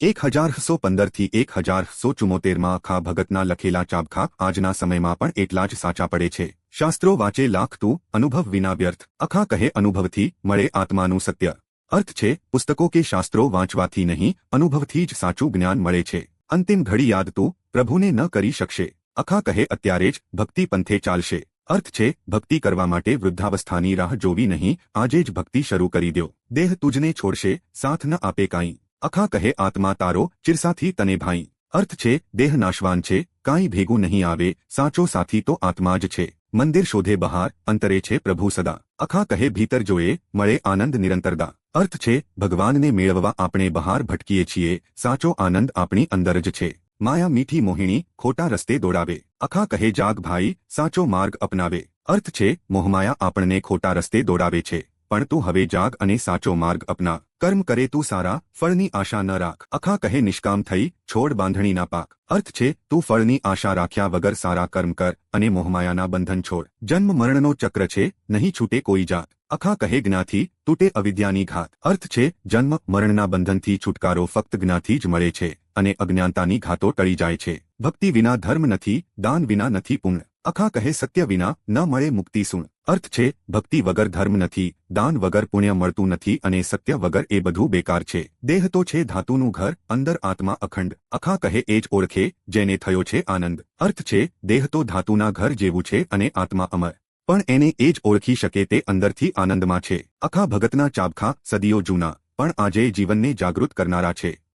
એક હજારસો પંદરથી એક હજારસો ચુમ્મોતેરમાં ખા ભગતના લખેલા ચાબખા આજના સમયમાં પણ એટલા જ સાચા પડે છે. શાસ્ત્રો વાંચે લાખતું અનુભવ વિના વ્યર્થ, અખા કહે અનુભવથી, મળે આત્માનું સત્ય. અર્થ છે, પુસ્તકો કે શાસ્ત્રો વાંચવાથી નહીં, અનુભવથી જ સાચું જ્ઞાન મળે છે. અંતિમ ઘડી યાદ તું, પ્રભુને ન કરી શકશે. અખા કહે અત્યારે જ, ભક્તિ પંથે ચાલશે. અર્થ છે, ભક્તિ કરવા માટે વૃદ્ધાવસ્થાની રાહ જોવી નહીં, આજે જ ભક્તિ શરૂ કરી દ્યો. દેહ તુજને છોડશે, સાથ ન આપે કાંઈ. અખા કહે આત્મા તારો ચિરસાથી તને ભાઈ. અર્થ છે, દેહ નાશવાન છે, કાંઈ ભેગું નહીં આવે, સાચો સાથી તો આત્મા જ છે. મંદિર શોધે બહાર, અંતરે છે પ્રભુ સદા. અખા કહે ભીતર જોએ મળે આનંદ નિરંતરદા અર્થ છે, ભગવાનને મેળવવા આપણે બહાર ભટકીએ છીએ, સાચો આનંદ આપણી અંદર જ છે. માયા મીઠી મોહિણી, ખોટા રસ્તે દોડાવે. અખા કહે જાગ ભાઈ, સાચો માર્ગ અપનાવે. અર્થ છે, મોહમાયા આપણને ખોટા રસ્તે દોડાવે છે. પણ તું હવે જાગ અને સાચો માર્ગ અપના. કર્મ કરે તું સારા, ફળની આશા ન રાખ. અખા કહે નિષ્કામ થઈ, છોડ બાંધણીના પાક. અર્થ છે, તું ફળની આશા રાખ્યા વગર સારા કર્મ કર અને મોહમાયાના બંધન છોડ. જન્મ મરણનો ચક્ર છે, નહીં છૂટે કોઈ જાત. અખા કહે જ્ઞાથી, તૂટે અવિદ્યાની ઘાત. અર્થ છે, જન્મ મરણના બંધનથી છુટકારો ફક્ત જ્ઞાથી જ મળે છે અને અજ્ઞાનતાની ઘાતો ટળી જાય છે. ભક્તિ વિના ધર્મ નથી, દાન વિના નથી પુણ્ય અખા કહે સત્ય વિના ન મળે મુક્તિ સુણ. અર્થ છે, ભક્તિ વગર ધર્મ નથી, દાન વગર પુણ્ય મળતું નથી અને સત્ય વગર એ બધું બેકાર છે. દેહ તો છે ધાતુનું ઘર, અંદર આત્મા અખંડ. અખા કહે એ જ ઓળખે, જેને થયો છે આનંદ. અર્થ છે, દેહ તો ધાતુના ઘર જેવું છે અને આત્મા અમર. પણ એને એ જ ઓળખી શકે તે અંદરથી આનંદમાં છે. અખા ભગતના ચાબખા સદીઓ જૂના, પણ આજે જીવનને જાગૃત કરનારા છે.